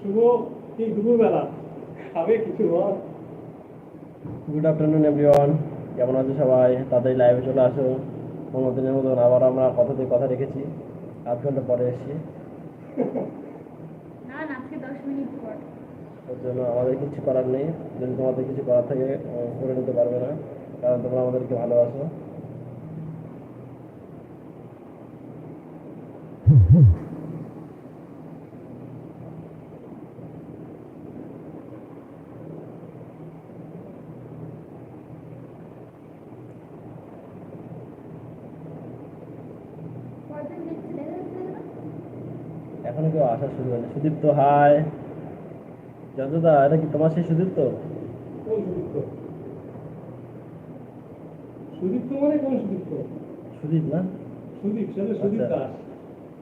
শুভ কি দুপুরবেলা? খাবে কিছু বল। গুড আফটারনুন এভরিওয়ান কেমন আছো সবাই? তাড়াতাড়ি লাইভে চলে আসো। পনেরো দিনের মতন আবার আমরা কথাতে কথা রেখেছি। আধ ঘণ্টা পরে এসেছি। না না আজকে দশ মিনিট পর। ওর জন্য আমাদের কিছু করার নেই। যদি তোমাদের কিছু করার থাকে করে নিতে পারবে না। কারণ তোমরা আমাদেরকে ভালোবাসো কয়দিন দেখছি দেখা যাচ্ছে না এখনও কেউ আসা শুরু সুদীপ্ত হাই। যতদা এটা কি তোমার সেই সুদীপ্ত সুদীপ্ত মানে কোন সুদীপ্ত সুদীপ না? সুদীপ সেটা সুদীপ আচ্ছা। দাস।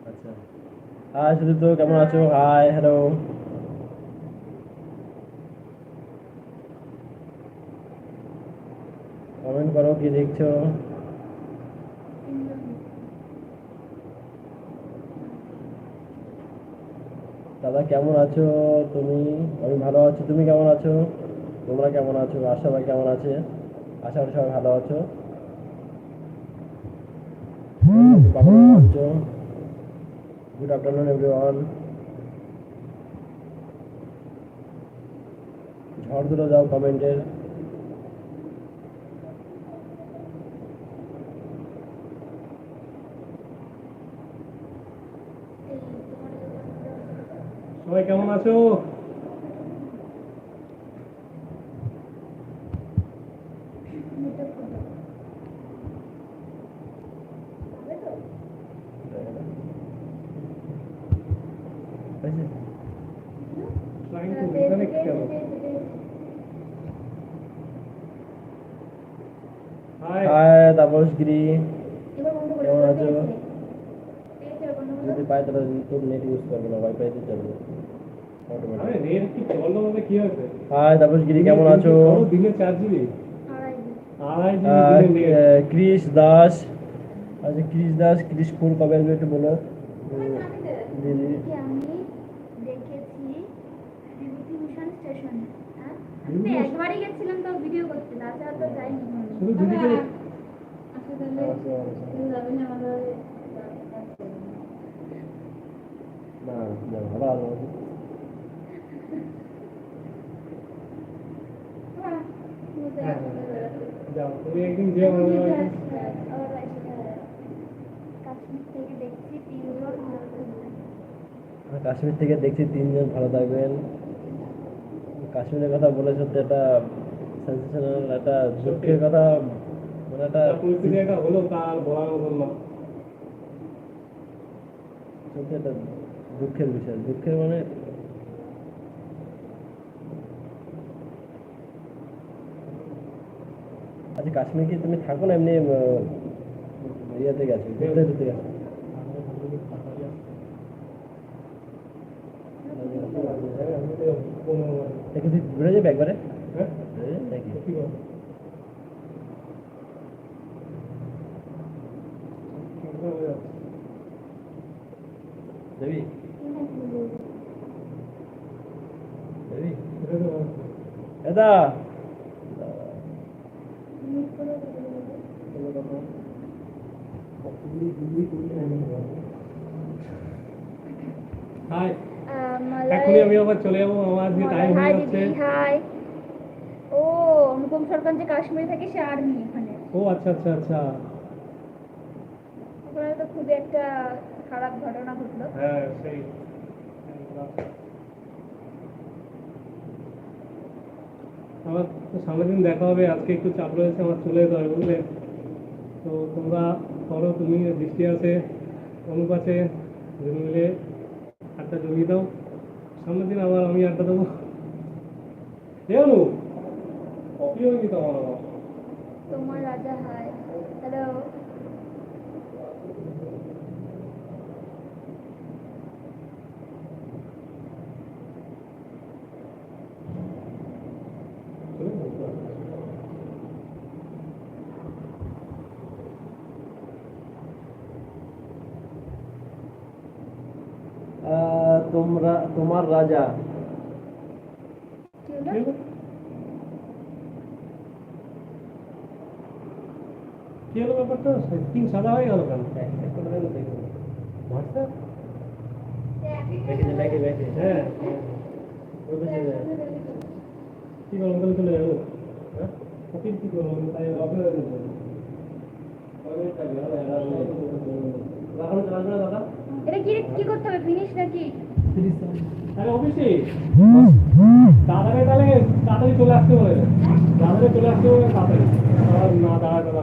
আচ্ছা। হাই সুদীপ্ত কেমন আছো? Hi hello. কমেন্ট করো কি দেখছ তিনজন দাদা, কেমন আছো তুমি? আমি ভালো আছি। তুমি কেমন আছো? তোমরা কেমন আছো? আর সবাই কেমন আছে? আশা করি সবাই ভালো আছো। গুড আফটারনুন এভরিওয়ান ঝড় তুলে যাও কমেন্টের সবাই কেমন আছো? হবে হ্যাঁ, হাই হাই তাপস গিরি কেমন আছো? যদি পাই তাহলে তোর নেট ইউজ করবে না ওয়াইফাই তে চলবে হাই তাপস গিরি কেমন আছো? দিনে চার জিবি আড়াই দিন। আড়াই আহ, জিবি দিনে নেট ক্রিস দাস। আচ্ছা ক্রিস দাস ক্রিস কবে আসবে একটু বলো। দিদি। কি আমি দেখেছি বিভূতিভূষণ স্টেশনে। হ্যাঁ? আমি তো বিভূতিভূষণ- একবারই গেছিলাম তো ভিডিও করতে। তাছাড়া তো যাইনি শুধু দিদিকে আচ্ছা তাহলে যাবেন আমাদের না না ভালো ভালো হ্যাঁ, বুঝতে হ্যাঁ, পারছি। কাশ্মীর থেকে দেখছি তিনজন ভালো থাকবেন। কাশ্মীরের কথা বলে সত্যি একটা সেন্সেশনাল একটা দুঃখের কথা মানে একটা হলো তার বলার মতন সত্যি একটা দুঃখের বিষয়। দুঃখের মানে আচ্ছা কাশ্মীর কি তুমি থাকো না এমনি ইয়েতে গেছো ঘুরতে ঘুরতে গেছো? দেখি ঘুরে যাবে একবারে? দেবী? দেবী? এটা মিট করে বলে দেবো। হাই এখনই আমি আবার চলে যাব আমার আজকে টাইম হয়ে যাচ্ছে। হাই ও অনুপম সরকার যে কাশ্মীরে থাকে সে আর্মি এখানে। ও আচ্ছা আচ্ছা আচ্ছা। ওখানে তো খুবই একটা খারাপ ঘটনা ঘটলো। হ্যাঁ সেই। আমার সামনের দিন দেখা হবে আজকে একটু চাপ রয়েছে আমার চলে যেতে হবে বুঝলে? তো তোমরা করো তুমি বৃষ্টি আছে অনুপ আছে মিলে আড্ডা জমিয়ে দাও। সামনের দিন আবার আমি আড্ডা দেবো। হে অনু অপ্রিয় আমার তোমার রাজা, হয়। হ্যালো তোমরা তোমার রাজা। কি হলো? ব্যাপারটা? স্ক্রিন সাদা হয়ে গেল কেন? হ্যাঁ ওই পাশে যায়। কি করলাম তাহলে চলে যাব হ্যাঁ? কি করলাম তাই লাগানো চালাবে এটা কি কি করতে হবে ফিনিশ নাকি? আরে অফিসে দাদাকে তাহলে তাড়াতাড়ি চলে আসতে বলে দাদাকে চলে আসতে বলে তাড়াতাড়ি। না দাঁড়া দাঁড়া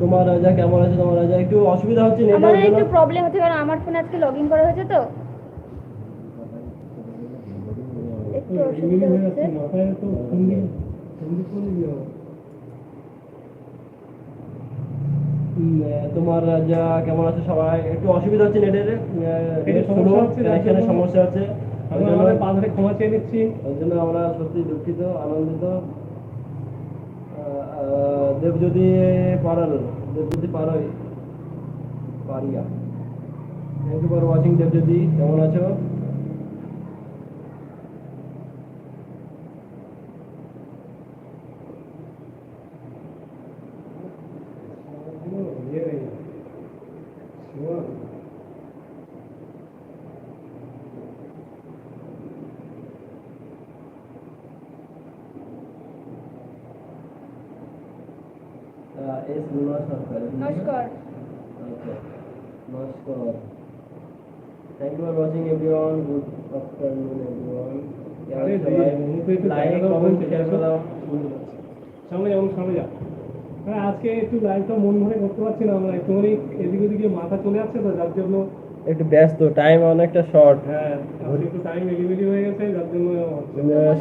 তোমার রাজা কেমন আছে? তোমার রাজা একটু অসুবিধা হচ্ছে আমাদের নেটের একটু প্রবলেম হচ্ছে কারণ আমার ফোনে আজকে লগ ইন করা হয়েছে তো। একটু অসুবিধা হচ্ছে। মাথায় তো হিন্দি হিন্দি করে দিও। তোমার রাজা কেমন আছে সবাই? একটু অসুবিধা হচ্ছে নেটের সমস্যা হচ্ছে, যার কানেকশনের জন্য- সমস্যা হচ্ছে। ওই আমরা জন্য- আমাদের পা ক্ষমা চেয়ে নিচ্ছি। জন্য আমরা সত্যি দুঃখিত আনন্দিত। পারাল দেবজ্যোতি পারই পারিয়া। থ্যাংক ইউ ফর ওয়াচিং কেমন আছো? আহ, এস লুনা সরকার নমস্কার Okay. নমস্কার thank you for watching everyone good afternoon everyone আরে দিয়ে, মুখে একটু লাইক জায়গা দাও, কমেন্ট বলতে শেয়ার চাইছো? করে দাও সামনে যাব সামনে যা হ্যাঁ আজকে একটু লাইভটা মন ভরে করতে পারছি না আমরা। একটুখানি এদিক ওদিকে মাথা চলে যাচ্ছে তো যার জন্য একটু ব্যস্ত। টাইম অনেকটা শর্ট হ্যাঁ আজকে একটু টাইম এলিমিলি হয়ে গেছে যার জন্য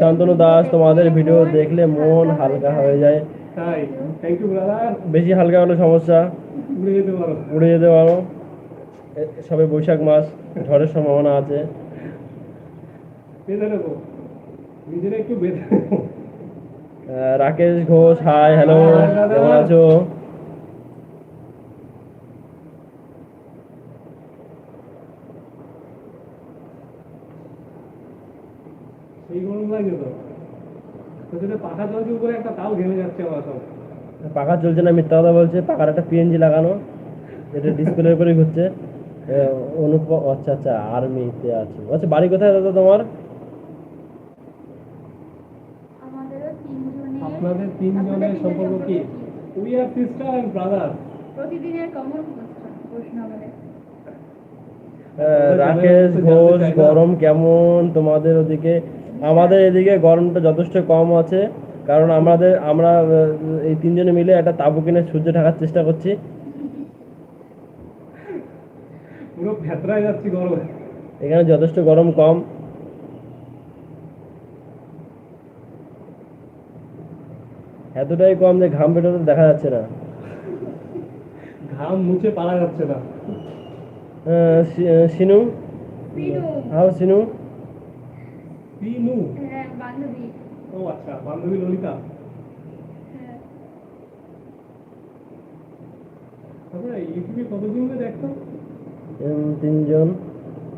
শান্তনু দাস তোমাদের ভিডিও দেখলে মন হালকা হয়ে যায়। তাই থ্যাংক ইউ ব্রাদার বেশি হালকা হলে সমস্যা। উড়ে যেতে পারো। উড়ে যেতে পারো। সবে বৈশাখ মাস ঝড়ের সম্ভাবনা আছে। বেঁধে নেব। নিজেরা একটু বেঁধে রাকেশ ঘোষ হাই হ্যালো কেমন আছো? সেই গরম লাগে তো? পাখা চলছে উপরে একটা তাও ঘেমে যাচ্ছে আমার সব। পাখা চলছে না মিথ্যা কথা বলছে পাখার একটা পিএনজি লাগানো এটা ডিসপ্লের উপরে ঘুরছে। অনুপ আচ্ছা আচ্ছা আর্মিতে আছে। আচ্ছা বাড়ি কোথায় দাদা তোমার? আপনাদের তিনজনের সম্পর্ক কি? We are sister and brother প্রতিদিনের কমন প্রশ্ন আমাদের রাকেশ ঘোষ গরম কেমন? তোমাদের ওদিকে আমাদের এদিকে গরমটা যথেষ্ট কম আছে কারণ আমাদের আমরা এই তিনজনে মিলে একটা তাবু কিনে সূর্য ঢাকার চেষ্টা করছি। পুরো ভেতরায় যাচ্ছি গরমে। এখানে যথেষ্ট গরম কম। এতটাই কম যে ঘাম বেরোতে দেখা যাচ্ছে না। ঘাম মুছে পারা যাচ্ছে না। সিনু হাও সিনু পিনু হ্যাঁ বান্ধবী ও আচ্ছা বান্ধবী ললিতা হ্যাঁ তারপরে ইউটিউবে কতদিন ধরে দেখতো উম, তিনজন।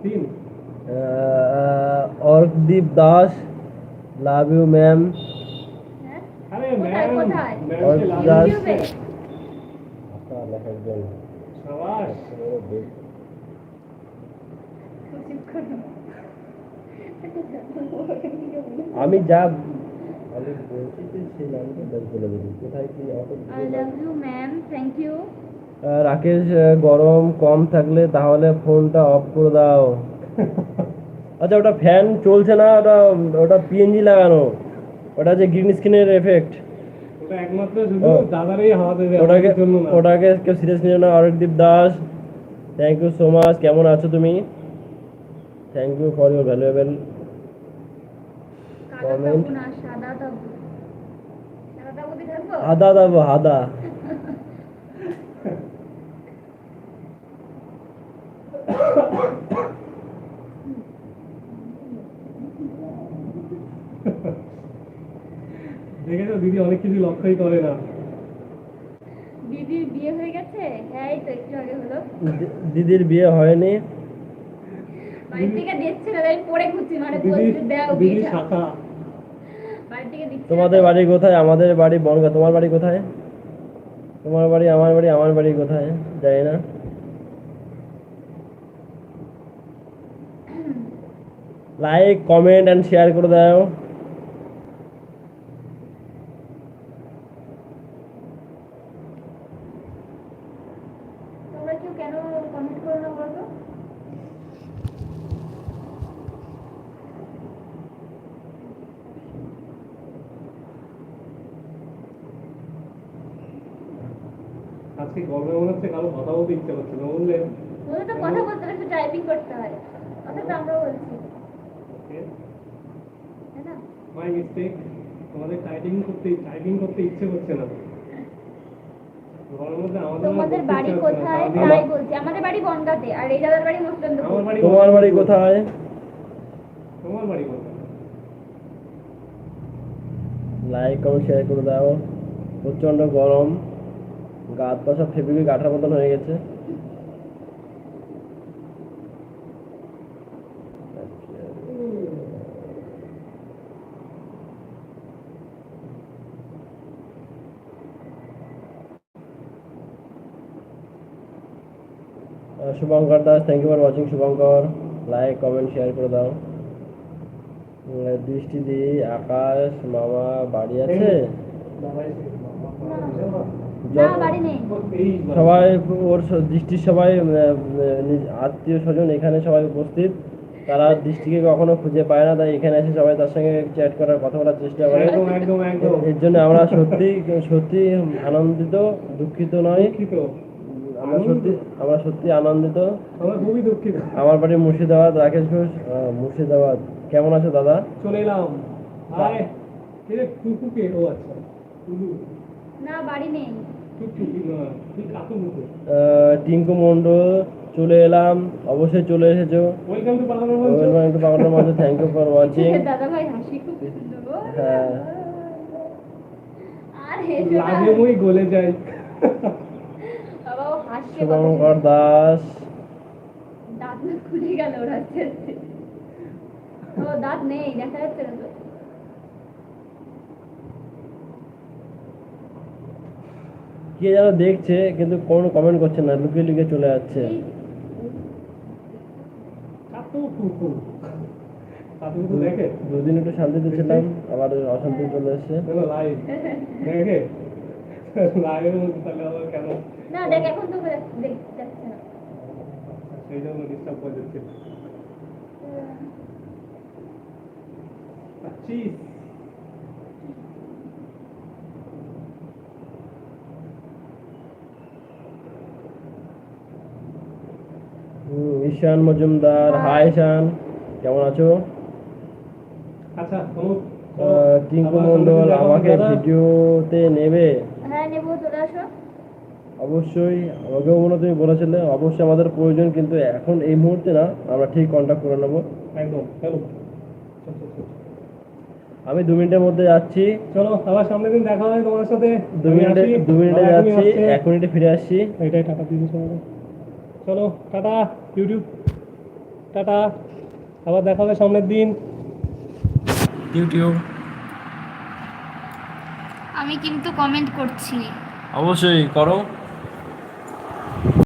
তিন আহ, Arkadeep Das love you ma'am হ্যাঁ আরে কোথায়, ম্যাম কোথায়? ম্যামকে আর লাভ যার- ইউটিউবে সাবাস চুপ করো। আমি যা আমি বলছি তুই সেই নামটা বলে দিবি কোথায় কি অত I love you, ma'am. Thank Rakesh গরম কম থাকলে তাহলে ফোনটা অফ করে দাও। আচ্ছা ওটা ফ্যান চলছে না ওটা ওটা পিএনজি লাগানো। ওটা যে গ্রিন স্ক্রিনের এফেক্ট ওটা একমাত্র শুধু ও। দাদারই হাওয়া দেবে ওটাকে ওটাকে কেউ সিরিয়াস নিও না। Arkadeep Das thank you so much কেমন আছো তুমি? Thank you for your valuable থাকব? হাদা দাবো হাদা দেখেছ দিদি অনেক কিছু লক্ষ্যই করে না। দিদির বিয়ে হয়ে গেছে? হ্যাঁ এই তো একটু আগে হলো। দিদির বিয়ে হয়নি। বাড়ি থেকে দেখছে না আমি পরে খুঁজছি মানে দিদি শাখা। তোমাদের বাড়ি কোথায়? আমাদের বাড়ি বনগা। তোমার বাড়ি কোথায়? তোমার বাড়ি আমার বাড়ি আমার বাড়ি কোথায়? জানি না। লাইক কমেন্ট অ্যান্ড শেয়ার করে দাও তোমরা কেউ কেন কমেন্ট করো না বলো তো? আজকে গরমে মনে হচ্ছে কারও কথা বলতে ইচ্ছে করছে না বললে তো কথা বলতে টাইপিং করতে হয়। অথচ আমরাও বলছি। মাই মিস্টেক তোমাদের টাইপিং করতে টাইপিং করতে ইচ্ছে করছে না। গরমের মধ্যে আমাদের আর তোমাদের বাড়ি ইচ্ছে হচ্ছে না। কোথায়? তাই বলছি আমাদের বাড়ি বনগাঁতে আর এই দাদার বাড়ি মুসলন্দপুর তোমার বাড়ি কোথায়? তোমার বাড়ি কোথায়? লাইক কমেন্ট শেয়ার করে দাও। প্রচণ্ড গরম। গা হাত পা সব গাঠার মতন হয়ে গেছে। Shubhankar Das thank you for watching Shubhankar. Like comment share করে দাও। দৃষ্টি দি আকাশ মামা বাড়ি আছে। সবাই ওর দৃষ্টির সবাই আত্মীয় স্বজন এখানে সবাই উপস্থিত। তারা দৃষ্টিকে কখনো খুঁজে পায় না তাই এখানে এসে সবাই তার সঙ্গে চ্যাট করার কথা বলার চেষ্টা করে। একদম একদম একদম। এর জন্য আমরা সত্যি সত্যি আনন্দিত দুঃখিত নয়। আমরা সত্যি আমরা সত্যি আনন্দিত। খুবই দুঃখিত। আমার বাড়ি মুর্শিদাবাদ রাকেশ ঘোষ মুর্শিদাবাদ। কেমন আছো দাদা? চলে এলাম। আচ্ছা না বাড়ি নেই। টিঙ্কু মন্ডল চলে এলাম। অবশ্যই চলে এসেছ। ওয়েলকাম টু পাগলের মঞ্চ থ্যাংক ইউ ফর ওয়াচিং দাদা ভাই হাসি খুব সুন্দর। হ্যাঁ। আর হেসে। লাগে মই গলে যাই বাবা ও হাসছে শুভঙ্কর দাস। দাঁত খুলে গেল ওর আস্তে আস্তে ও দাঁত নেই দেখা যাচ্ছে না তো। কে যেন দেখছে কিন্তু কোনো কমেন্ট করছে না লুকিয়ে লুকিয়ে চলে যাচ্ছে। দুদিন একটু শান্তিতে ছিলাম আবার অশান্তি চলে এসছে। না দেখ এখন তো দেখ দেখ- না। সেই জন্য ডিস্টার্ব করে দিচ্ছে। ঈশান মজুমদার। হাই ঈশান কেমন আছো? আচ্ছা টিঙ্কু মন্ডল আমাকে ভিডিওতে নেবে? হ্যাঁ অবশ্যই আমাকেও মনে তুমি বলেছিলে অবশ্যই আমাদের প্রয়োজন কিন্তু এখন এই মুহূর্তে না আমরা ঠিক কন্ট্যাক্ট করে নেব। একদম আমি দু মিনিটের মধ্যে যাচ্ছি। চলো আবার সামনের দিন দেখা হবে তোমার সাথে। দু মিনিটে দু মিনিটে যাচ্ছি এক মিনিটে ফিরে আসছি। এটাই টাটা দিয়ে চলো টাটা। YouTube tata. আবার দেখা হবে সামনের দিন। ইউটিউব আমি কিন্তু কমেন্ট করছি। অবশ্যই করো।